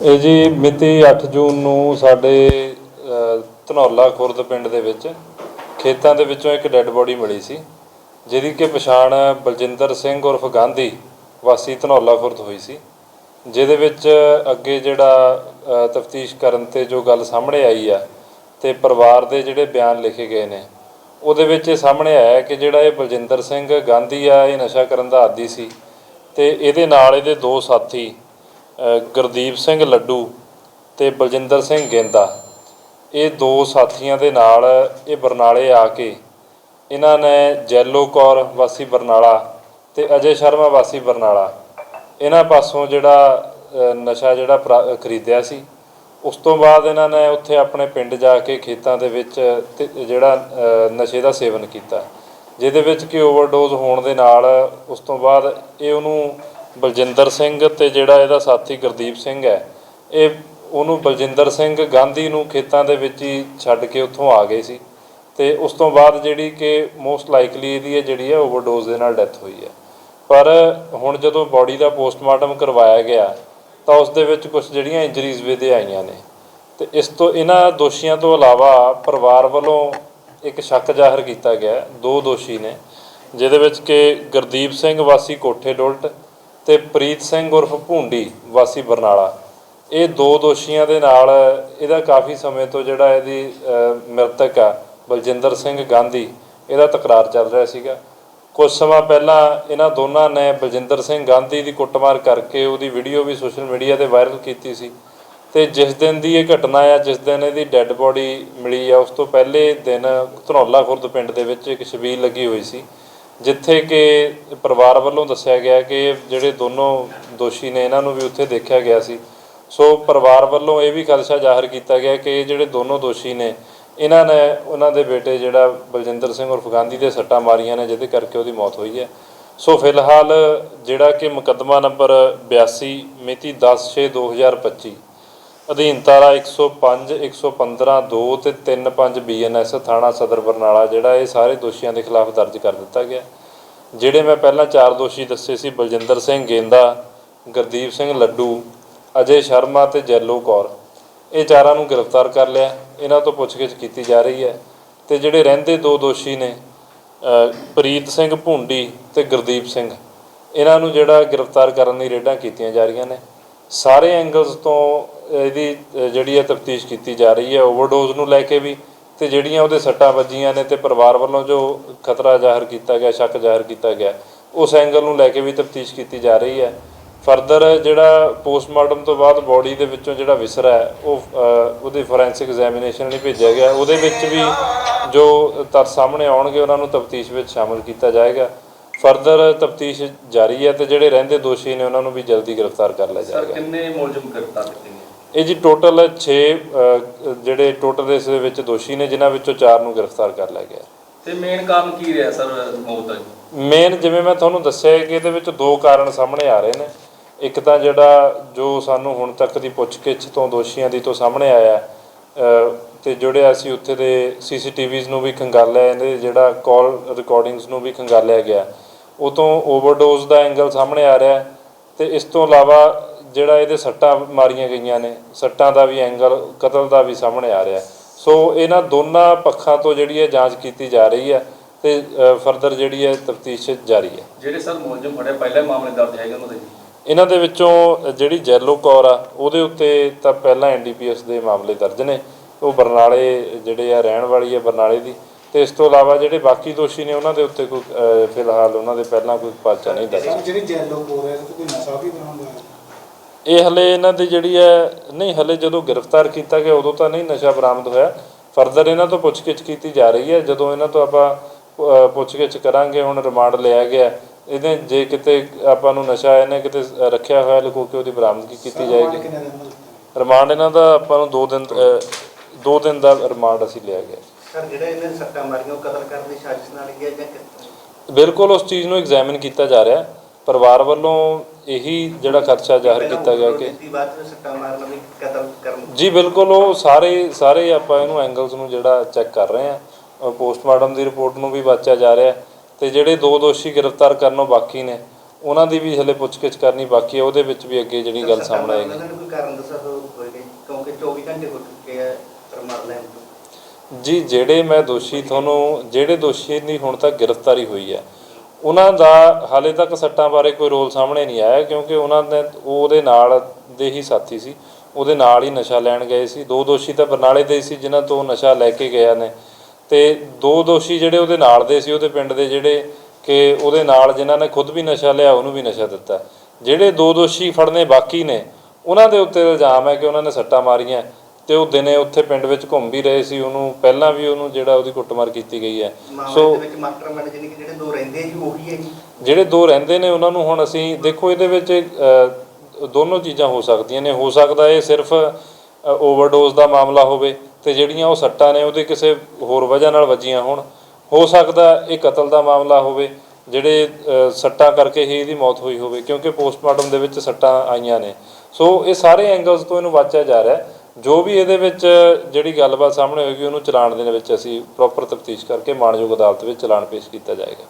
ਇਹ ਜੀ ਮਿਤੀ 8 ਜੂਨ ਨੂੰ ਸਾਡੇ ਧਨੌਲਾ ਖੁਰਦ ਪਿੰਡ ਦੇ ਵਿੱਚ ਖੇਤਾਂ ਦੇ ਵਿੱਚੋਂ ਇੱਕ ਡੈੱਡ ਬੋਡੀ ਮਿਲੀ ਸੀ, ਜਿਹਦੀ ਕਿ ਪਛਾਣ ਬਲਜਿੰਦਰ ਸਿੰਘ ਉਰਫ ਗਾਂਧੀ ਵਾਸੀ ਧਨੌਲਾ ਖੁਰਦ ਹੋਈ ਸੀ, ਜਿਹਦੇ ਵਿੱਚ ਅੱਗੇ ਜਿਹੜਾ ਤਫਤੀਸ਼ ਕਰਨ ਤੇ ਜੋ ਗੱਲ ਸਾਹਮਣੇ ਆਈ ਆ ਤੇ ਪਰਿਵਾਰ ਦੇ ਜਿਹੜੇ ਬਿਆਨ ਲਿਖੇ ਗਏ ਨੇ, ਉਹਦੇ ਵਿੱਚ ਇਹ ਸਾਹਮਣੇ ਆਇਆ ਕਿ ਜਿਹੜਾ ਇਹ ਬਲਜਿੰਦਰ ਸਿੰਘ ਗਾਂਧੀ ਆ, ਇਹ ਨਸ਼ਾ ਕਰਨ ਦਾ ਆਦੀ ਸੀ ਤੇ ਇਹਦੇ ਨਾਲ ਇਹਦੇ ਦੋ ਸਾਥੀ ਗੁਰਦੀਪ ਸਿੰਘ ਲੱਡੂ ਤੇ ਬਲਜਿੰਦਰ ਸਿੰਘ ਗੇਂਦਾ। ਇਹ ਦੋ ਸਾਥੀਆਂ ਦੇ ਨਾਲ ਇਹ ਬਰਨਾਲੇ ਆ ਕੇ ਇਹਨਾਂ ਨੇ ਜੈਲੋ ਕੌਰ ਵਾਸੀ ਬਰਨਾਲਾ ਤੇ ਅਜੇ ਸ਼ਰਮਾ ਵਾਸੀ ਬਰਨਾਲਾ ਇਹਨਾਂ ਪਾਸੋਂ ਜਿਹੜਾ ਨਸ਼ਾ ਜਿਹੜਾ ਪ੍ਰਾ- ਖਰੀਦਿਆ ਸੀ, ਉਸ ਤੋਂ ਬਾਅਦ ਇਹਨਾਂ ਨੇ ਉੱਥੇ ਆਪਣੇ ਪਿੰਡ ਜਾ ਕੇ ਖੇਤਾਂ ਦੇ ਵਿੱਚ ਤੇ ਜਿਹੜਾ ਨਸ਼ੇ ਦਾ ਸੇਵਨ ਕੀਤਾ, ਜਿਹਦੇ ਵਿੱਚ ਕਿ ਓਵਰਡੋਜ਼ ਹੋਣ ਦੇ ਨਾਲ ਉਸ ਤੋਂ ਬਾਅਦ ਇਹ ਉਹਨੂੰ ਬਲਜਿੰਦਰ ਸਿੰਘ ਤੇ ਜਿਹੜਾ ਇਹਦਾ ਸਾਥੀ ਗੁਰਦੀਪ ਸਿੰਘ ਹੈ, ਇਹ ਉਹਨੂੰ ਬਲਜਿੰਦਰ ਸਿੰਘ ਗਾਂਧੀ ਨੂੰ ਖੇਤਾਂ ਦੇ ਵਿੱਚ ਹੀ ਛੱਡ ਕੇ ਉੱਥੋਂ ਆ ਗਏ ਸੀ ਤੇ ਉਸ ਤੋਂ ਬਾਅਦ ਜਿਹੜੀ ਕਿ ਮੋਸਟ ਲਾਈਕਲੀ ਇਹਦੀ ਹੈ ਜਿਹੜੀ ਹੈ ਓਵਰਡੋਜ਼ ਦੇ ਨਾਲ ਡੈਥ ਹੋਈ ਹੈ। ਪਰ ਹੁਣ ਜਦੋਂ ਬਾਡੀ ਦਾ ਪੋਸਟਮਾਰਟਮ ਕਰਵਾਇਆ ਗਿਆ, ਤਾਂ ਉਸ ਦੇ ਵਿੱਚ ਕੁਝ ਜਿਹੜੀਆਂ ਇੰਜਰੀਜ਼ ਵੀ ਆਈਆਂ ਨੇ। ਤੇ ਇਸ ਤੋਂ ਇਹਨਾਂ ਦੋਸ਼ੀਆਂ ਤੋਂ ਇਲਾਵਾ ਪਰਿਵਾਰ ਵੱਲੋਂ ਇੱਕ ਸ਼ੱਕ ਜ਼ਾਹਰ ਕੀਤਾ ਗਿਆ, ਦੋ ਦੋਸ਼ੀ ਨੇ, ਜਿਹਦੇ ਵਿੱਚ ਕਿ ਗੁਰਦੀਪ ਸਿੰਘ ਵਾਸੀ ਕੋਠੇ ਡੋਲਟ ਤੇ ਪ੍ਰੀਤ ਸਿੰਘ ਉਰਫ ਭੁੰਡੀ, ਵਾਸੀ ਬਰਨਾਲਾ। ਇਹ ਦੋ ਦੋਸ਼ੀਆਂ ਦੇ ਨਾਲ ਇਹਦਾ ਕਾਫੀ ਸਮੇਂ ਤੋਂ ਜਿਹੜਾ ਇਹਦੀ ਮ੍ਰਿਤਕ ਆ, ਬਲਜਿੰਦਰ ਸਿੰਘ ਗਾਂਧੀ, ਇਹਦਾ ਤਕਰਾਰ ਚੱਲ ਰਿਹਾ ਸੀਗਾ। ਕੁਝ ਸਮਾਂ ਪਹਿਲਾਂ ਇਹਨਾਂ ਦੋਨਾਂ ਨੇ ਬਲਜਿੰਦਰ ਸਿੰਘ ਗਾਂਧੀ ਦੀ ਕੁੱਟਮਾਰ ਕਰਕੇ ਉਹਦੀ ਵੀਡੀਓ ਵੀ ਸੋਸ਼ਲ ਮੀਡੀਆ ਤੇ ਵਾਇਰਲ ਕੀਤੀ ਸੀ। ਤੇ ਜਿਸ ਦਿਨ ਦੀ ਇਹ ਘਟਨਾ ਆ, ਜਿਸ ਦਿਨ ਇਹਦੀ ਡੈੱਡ ਬੋਡੀ ਮਿਲੀ ਆ, ਉਸ ਤੋਂ ਪਹਿਲੇ ਦਿਨ ਧਨੌਲਾ ਖੁਰਦ ਪਿੰਡ ਦੇ ਵਿੱਚ ਇੱਕ ਛਬੀਲ ਲੱਗੀ ਹੋਈ ਸੀ। ਜਿੱਥੇ ਕਿ ਪਰਿਵਾਰ ਵੱਲੋਂ ਦੱਸਿਆ ਗਿਆ ਕਿ ਜਿਹੜੇ ਦੋਨੋਂ ਦੋਸ਼ੀ ਨੇ, ਇਹਨਾਂ ਨੂੰ ਵੀ ਉੱਥੇ ਦੇਖਿਆ ਗਿਆ ਸੀ। ਸੋ ਪਰਿਵਾਰ ਵੱਲੋਂ ਇਹ ਵੀ ਖਦਸ਼ਾ ਜ਼ਾਹਰ ਕੀਤਾ ਗਿਆ ਕਿ ਇਹ ਜਿਹੜੇ ਦੋਨੋਂ ਦੋਸ਼ੀ ਨੇ, ਇਹਨਾਂ ਨੇ ਉਹਨਾਂ ਦੇ ਬੇਟੇ ਜਿਹੜਾ ਬਲਜਿੰਦਰ ਸਿੰਘ ਉਰਫ ਗਾਂਧੀ ਦੇ ਸੱਟਾਂ ਮਾਰੀਆਂ ਨੇ, ਜਿਹਦੇ ਕਰਕੇ ਉਹਦੀ ਮੌਤ ਹੋਈ ਹੈ। ਸੋ ਫਿਲਹਾਲ ਜਿਹੜਾ ਕਿ ਮੁਕੱਦਮਾ ਨੰਬਰ 82 ਮਿਤੀ 10/6/2025 ਅਧੀਨ ਧਾਰਾ 105 115 2 ਤੇ 35 ਬੀਐਨਐਸ ਥਾਣਾ ਸਦਰ ਬਰਨਾਲਾ, ਜਿਹੜਾ ਇਹ ਸਾਰੇ ਦੋਸ਼ੀਆਂ ਦੇ ਖਿਲਾਫ ਦਰਜ ਕਰ ਦਿੱਤਾ ਗਿਆ। ਜਿਹੜੇ ਮੈਂ ਪਹਿਲਾਂ ਚਾਰ ਦੋਸ਼ੀ ਦੱਸੇ ਸੀ, ਬਲਜਿੰਦਰ ਸਿੰਘ ਗੇਂਦਾ, ਗੁਰਦੀਪ ਸਿੰਘ ਲੱਡੂ, ਅਜੇ ਸ਼ਰਮਾ ਤੇ ਜੈਲੋ ਕੌਰ। ਇਹ ਚਾਰਾਂ ਨੂੰ ਗ੍ਰਿਫਤਾਰ ਕਰ ਲਿਆ। ਇਹਨਾਂ ਤੋਂ ਪੁੱਛਗਿੱਛ ਕੀਤੀ ਜਾ ਰਹੀ ਹੈ। ਤੇ ਜਿਹੜੇ ਰਹਿੰਦੇ ਦੋ ਦੋਸ਼ੀ ਨੇ ਪ੍ਰੀਤ ਸਿੰਘ ਭੁੰਡੀ ਤੇ ਗੁਰਦੀਪ ਸਿੰਘ, ਇਹਨਾਂ ਨੂੰ ਜਿਹੜਾ ਗ੍ਰਿਫਤਾਰ ਕਰਨ ਦੀ ਰੇਡਾਂ ਕੀਤੀਆਂ ਜਾ ਰਹੀਆਂ ਨੇ। ਸਾਰੇ ਐਂਗਲਸ ਤੋਂ ਇਹਦੀ ਜਿਹੜੀ ਹੈ ਤਫਤੀਸ਼ ਕੀਤੀ ਜਾ ਰਹੀ ਹੈ ਓਵਰਡੋਜ਼ ਨੂੰ ਲੈ ਕੇ ਵੀ ਤੇ ਜਿਹੜੀਆਂ ਉਹਦੇ ਸੱਟਾਂ ਵੱਜੀਆਂ ਨੇ ਤੇ ਪਰਿਵਾਰ ਵੱਲੋਂ ਜੋ ਖਤਰਾ ਜ਼ਾਹਰ ਕੀਤਾ ਗਿਆ ਸ਼ੱਕ ਜ਼ਾਹਰ ਕੀਤਾ ਗਿਆ ਉਸ ਐਂਗਲ ਨੂੰ ਲੈ ਕੇ ਵੀ ਤਫਤੀਸ਼ ਕੀਤੀ ਜਾ ਰਹੀ ਹੈ। ਫਰਦਰ ਜਿਹੜਾ ਪੋਸਟਮਾਰਟਮ ਤੋਂ ਬਾਅਦ ਬਾਡੀ ਦੇ ਵਿੱਚੋਂ ਜਿਹੜਾ ਵਿਸਰਾ ਹੈ ਉਹ ਉਹਦੀ ਫੋਰੈਂਸਿਕ ਐਗਜ਼ਾਮੀਨੇਸ਼ਨ ਲਈ ਭੇਜਿਆ ਗਿਆ। ਉਹਦੇ ਵਿੱਚ ਵੀ ਜੋ ਤੱਥ ਸਾਹਮਣੇ ਆਉਣਗੇ ਉਹਨਾਂ ਨੂੰ ਤਫਤੀਸ਼ ਵਿੱਚ ਸ਼ਾਮਲ ਕੀਤਾ ਜਾਏਗਾ। ਫਰਦਰ ਤਫਤੀਸ਼ ਜਾਰੀ ਹੈ ਤੇ ਜਿਹੜੇ ਰਹਿੰਦੇ ਦੋਸ਼ੀ ਨੇ ਉਹਨਾਂ ਨੂੰ ਵੀ ਜਲਦੀ ਗ੍ਰਿਫਤਾਰ ਕਰ ਲਿਆ ਸਰ ਜਾਏਗਾ। ਕਿੰਨੇ ਮੁਲਜ਼ਮ ਗ੍ਰਿਫਤਾਰ ਕੀਤੇ ਗਏ? ਇਹ ਜੀ ਟੋਟਲ 6 ਜਿਹੜੇ ਟੋਟਲ ਇਸ ਦੇ ਵਿੱਚ ਦੋਸ਼ੀ ਨੇ ਜਿਨ੍ਹਾਂ ਵਿੱਚੋਂ 4 ਨੂੰ ਗ੍ਰਿਫਤਾਰ ਕਰ ਲਿਆ ਗਿਆ। ਤੇ ਮੇਨ ਕਾਰਨ ਕੀ ਰਿਹਾ ਸਰ ਮੌਤ ਦਾ ਜੀ? ਮੇਨ ਜਿਵੇਂ ਮੈਂ ਤੁਹਾਨੂੰ ਦੱਸਿਆ ਕਿ ਇਹਦੇ ਵਿੱਚ ਦੋ ਕਾਰਨ ਸਾਹਮਣੇ ਆ ਰਹੇ ਨੇ। ਇੱਕ ਤਾਂ ਜਿਹੜਾ ਜੋ ਸਾਨੂੰ ਹੁਣ ਤੱਕ ਦੀ ਪੁੱਛਗਿੱਛ ਤੋਂ ਦੋਸ਼ੀਆਂ ਦੀ ਤੋਂ ਸਾਹਮਣੇ ਆਇਆ ਤੇ ਜਿਹੜੇ ਅਸੀਂ ਉੱਥੇ ਦੇ ਸੀਸੀਟੀਵੀਜ਼ ਨੂੰ ਵੀ ਖੰਗਾਲਿਆ ਇਹਦੇ ਜਿਹੜਾ ਕਾਲ ਰਿਕਾਰਡਿੰਗਸ ਨੂੰ ਵੀ ਖੰਗਾਲਿਆ ਗਿਆ ਉਹ ਤੋਂ ਓਵਰਡੋਜ਼ ਦਾ ਐਂਗਲ ਸਾਹਮਣੇ ਆ ਰਿਹਾ ਤੇ ਇਸ ਤੋਂ ਇਲਾਵਾ ਜਿਹੜਾ ਇਹਦੇ ਸੱਟਾਂ ਮਾਰੀਆਂ ਗਈਆਂ ਨੇ ਸੱਟਾਂ ਦਾ ਵੀ ਐਂਗਲ ਕਤਲ ਦਾ ਵੀ ਸਾਹਮਣੇ ਆ ਰਿਹਾ ਹੈ। ਸੋ ਇਹਨਾਂ ਦੋਨਾਂ ਪੱਖਾਂ ਤੋਂ ਜਿਹੜੀ ਹੈ ਜਾਂਚ ਕੀਤੀ ਜਾ ਰਹੀ ਹੈ ਤੇ ਫਰਦਰ ਜਿਹੜੀ ਹੈ ਤਫਤੀਸ਼ ਜਾਰੀ ਹੈ। ਜਿਹੜੇ ਸਰ ਮੁਲਜ਼ਮ ਫੜੇ ਪਹਿਲੇ ਮਾਮਲੇ ਦਰਜ ਹੈਗੇ ਉਹਨਾਂ ਦੇ ਇਹਨਾਂ ਦੇ ਵਿੱਚੋਂ ਜਿਹੜੀ ਜੈਲੋ ਕੌਰ ਆ ਉਹਦੇ ਉੱਤੇ ਤਾਂ ਪਹਿਲਾਂ ਐਨਡੀਪੀਐਸ ਦੇ ਮਾਮਲੇ ਦਰਜ ਨੇ। ਉਹ ਬਰਨਾਲੇ ਜਿਹੜੇ ਆ ਰਹਿਣ ਵਾਲੀ ਹੈ ਬਰਨਾਲੇ ਦੀ। ਤੇ ਇਸ ਤੋਂ ਇਲਾਵਾ ਜਿਹੜੇ ਬਾਕੀ ਦੋਸ਼ੀ ਨੇ ਉਹਨਾਂ ਦੇ ਉੱਤੇ ਕੋਈ ਫਿਲਹਾਲ ਉਹਨਾਂ ਦੇ ਪਹਿਲਾਂ ਕੋਈ ਪਰਚਾ ਨਹੀਂ ਦਰਜ। ਜਿਹੜੀ ਜੈਲੋ ਹੋ ਰਿਹਾ ਤੇ ਕੋਈ ਨਸ਼ਾ ਹੈ ਇਹ ਹਲੇ ਇਹਨਾਂ ਦੀ ਜਿਹੜੀ ਹੈ ਨਹੀਂ ਹਲੇ ਜਦੋਂ ਗ੍ਰਿਫਤਾਰ ਕੀਤਾ ਗਿਆ ਉਦੋਂ ਤਾਂ ਨਹੀਂ ਨਸ਼ਾ ਬਰਾਮਦ ਹੋਇਆ। ਫਰਦਰ ਇਹਨਾਂ ਤੋਂ ਪੁੱਛਗਿੱਛ ਕੀਤੀ ਜਾ ਰਹੀ ਹੈ। ਜਦੋਂ ਇਹਨਾਂ ਤੋਂ ਆਪਾਂ ਪੁੱਛਗਿੱਛ ਕਰਾਂਗੇ ਹੁਣ ਰਿਮਾਂਡ ਲਿਆ ਗਿਆ ਇਹਦੇ ਜੇ ਕਿਤੇ ਆਪਾਂ ਨੂੰ ਨਸ਼ਾ ਇਹਨੇ ਕਿਤੇ ਰੱਖਿਆ ਹੋਇਆ ਲੁਕੋ ਕੇ ਉਹਦੀ ਬਰਾਮਦਗੀ ਕੀਤੀ ਜਾਏਗੀ? ਰਿਮਾਂਡ ਇਹਨਾਂ ਦਾ ਆਪਾਂ ਨੂੰ 2 ਦਿਨ ਦੋ ਦਿਨ ਦਾ ਰਿਮਾਂਡ ਅਸੀਂ ਲਿਆ ਗਿਆ। ਸਰ ਜਿਹੜਾ ਇਹਨੇ ਸੱਟਾਂ ਮਾਰੀਆਂ ਉਹ ਕਤਲ ਕਰਨ ਦੀ ਸਾਜ਼ਿਸ਼ ਨਾਲ ਗਿਆ ਜਾਂ ਬਿਲਕੁਲ ਉਸ ਚੀਜ਼ ਨੂੰ ਐਗਜ਼ਾਮਿਨ ਕੀਤਾ ਜਾ ਰਿਹਾ। ਪਰਿਵਾਰ ਵੱਲੋਂ ਇਹੀ ਜਿਹੜਾ ਖਰਚਾ ਜ਼ਾਹਰ ਕੀਤਾ ਗਿਆ ਕਿ ਜੀ ਬਿਲਕੁਲ ਉਹ ਸਾਰੇ ਸਾਰੇ ਆਪਾਂ ਇਹਨੂੰ ਐਂਗਲਸ ਨੂੰ ਜਿਹੜਾ ਚੈੱਕ ਕਰ ਰਹੇ ਆ ਪੋਸਟਮਾਰਟਮ ਦੀ ਰਿਪੋਰਟ ਨੂੰ ਵੀ ਵਾਚਿਆ ਜਾ ਰਿਹਾ ਤੇ ਜਿਹੜੇ ਦੋ ਦੋਸ਼ੀ ਗ੍ਰਿਫਤਾਰ ਕਰਨੋਂ ਬਾਕੀ ਨੇ ਉਹਨਾਂ ਦੀ ਵੀ ਹਲੇ ਪੁੱਛਗਿੱਛ ਕਰਨੀ ਬਾਕੀ ਹੈ ਉਹਦੇ ਵਿੱਚ ਵੀ ਅੱਗੇ ਜਿਹੜੀ ਗੱਲ ਸਾਹਮਣੇ ਆਏਗੀ ਉਹਨਾਂ ਨੇ ਕੋਈ ਕਾਰਨ ਦੱਸਿਆ ਹੋਵੇਗਾ ਜੀ? ਕਿਉਂਕਿ 24 ਘੰਟੇ ਹੋ ਚੁੱਕੇ ਆ ਰਿਮਾਂਡ ਲੈਣ ਤੋਂ ਜੀ ਜਿਹੜੇ ਮੈਂ ਦੋਸ਼ੀ ਤੁਹਾਨੂੰ ਜਿਹੜੇ ਦੋਸ਼ੀ ਦੀ ਹੁਣ ਤੱਕ ਗ੍ਰਿਫਤਾਰੀ ਹੋਈ ਹੈ ਉਹਨਾਂ ਦਾ ਹਾਲੇ ਤੱਕ ਸੱਟਾਂ ਬਾਰੇ ਕੋਈ ਰੋਲ ਸਾਹਮਣੇ ਨਹੀਂ ਆਇਆ ਕਿਉਂਕਿ ਉਹਨਾਂ ਨੇ ਉਹ ਉਹਦੇ ਨਾਲ ਦੇ ਹੀ ਸਾਥੀ ਸੀ। ਉਹਦੇ ਨਾਲ ਹੀ ਨਸ਼ਾ ਲੈਣ ਗਏ ਸੀ। ਦੋ ਦੋਸ਼ੀ ਤਾਂ ਬਰਨਾਲੇ ਦੇ ਸੀ ਜਿਨ੍ਹਾਂ ਤੋਂ ਨਸ਼ਾ ਲੈ ਕੇ ਗਿਆ ਨੇ। ਤੇ ਦੋ ਦੋਸ਼ੀ ਜਿਹੜੇ ਉਹਦੇ ਨਾਲ ਦੇ ਸੀ, ਉਹਦੇ ਪਿੰਡ ਦੇ ਜਿਹੜੇ ਕਿ ਉਹਦੇ ਨਾਲ ਜਿਨ੍ਹਾਂ ਨੇ ਖੁਦ ਵੀ ਨਸ਼ਾ ਲਿਆ, ਉਹਨੂੰ ਵੀ ਨਸ਼ਾ ਦਿੱਤਾ। ਜਿਹੜੇ ਦੋ ਦੋਸ਼ੀ ਫੜਨੇ ਬਾਕੀ ਨੇ, ਉਹਨਾਂ ਦੇ ਉੱਤੇ ਇਲਜ਼ਾਮ ਹੈ ਕਿ ਉਹਨਾਂ ਨੇ ਸੱਟਾਂ ਮਾਰੀਆਂ। ਤੇ ਉਹ ਦਿਨੇ ਉੱਥੇ ਪਿੰਡ ਵਿੱਚ ਘੁੰਮ ਵੀ ਰਹੇ ਸੀ ਉਹਨੂੰ ਪਹਿਲਾਂ ਵੀ ਉਹਨੂੰ ਜਿਹੜਾ ਉਹਦੀ ਕੁੱਟਮਾਰ ਕੀਤੀ ਗਈ ਹੈ। ਸੋ ਦੇ ਵਿੱਚ ਮਾਸਟਰਮਾਈਂਡ ਜਿਹਨੇ ਕਿ ਜਿਹੜੇ ਦੋ ਰਹਿੰਦੇ ਆ ਜੀ ਉਹੀ ਹੈ ਜੀ। ਜਿਹੜੇ ਦੋ ਰਹਿੰਦੇ ਨੇ ਉਹਨਾਂ ਨੂੰ ਹੁਣ ਅਸੀਂ ਦੇਖੋ ਇਹਦੇ ਵਿੱਚ ਅ, ਦੋਨੋਂ ਚੀਜ਼ਾਂ ਹੋ ਸਕਦੀਆਂ ਨੇ। ਹੋ ਸਕਦਾ ਇਹ ਸਿਰਫ ਓਵਰਡੋਜ਼ ਦਾ ਮਾਮਲਾ ਹੋਵੇ ਤੇ ਜਿਹੜੀਆਂ ਉਹ ਸੱਟਾਂ ਨੇ ਉਹਦੇ ਕਿਸੇ ਹੋਰ ਵਜ੍ਹਾ ਨਾਲ ਵੱਜੀਆਂ ਹੋਣ। ਹੋ ਸਕਦਾ ਇਹ ਕਤਲ ਦਾ ਮਾਮਲਾ ਹੋਵੇ ਜਿਹੜੇ ਅ, ਸੱਟਾਂ ਕਰਕੇ ਹੀ ਇਹਦੀ ਮੌਤ ਹੋਈ ਹੋਵੇ ਕਿਉਂਕਿ ਪੋਸਟਮਾਰਟਮ ਦੇ ਵਿੱਚ ਸੱਟਾਂ ਆਈਆਂ ਨੇ। ਸੋ ਇਹ ਸਾਰੇ ਐਂਗਲਸ ਤੋਂ ਇਹਨੂੰ ਵਾਚਿਆ ਜਾ ਰਿਹਾ ਹੈ। ਜੋ ਵੀ ਇਹਦੇ ਵਿੱਚ ਜਿਹੜੀ ਗੱਲਬਾਤ ਸਾਹਮਣੇ ਹੋਏਗੀ, ਉਹਨੂੰ ਚਲਾਨ ਦੇ ਵਿੱਚ ਅਸੀਂ ਪ੍ਰੋਪਰ ਤਫਤੀਸ਼ ਕਰਕੇ ਮਾਣਯੋਗ ਅਦਾਲਤ ਵਿੱਚ ਚਲਾਨ ਪੇਸ਼ ਕੀਤਾ ਜਾਏਗਾ।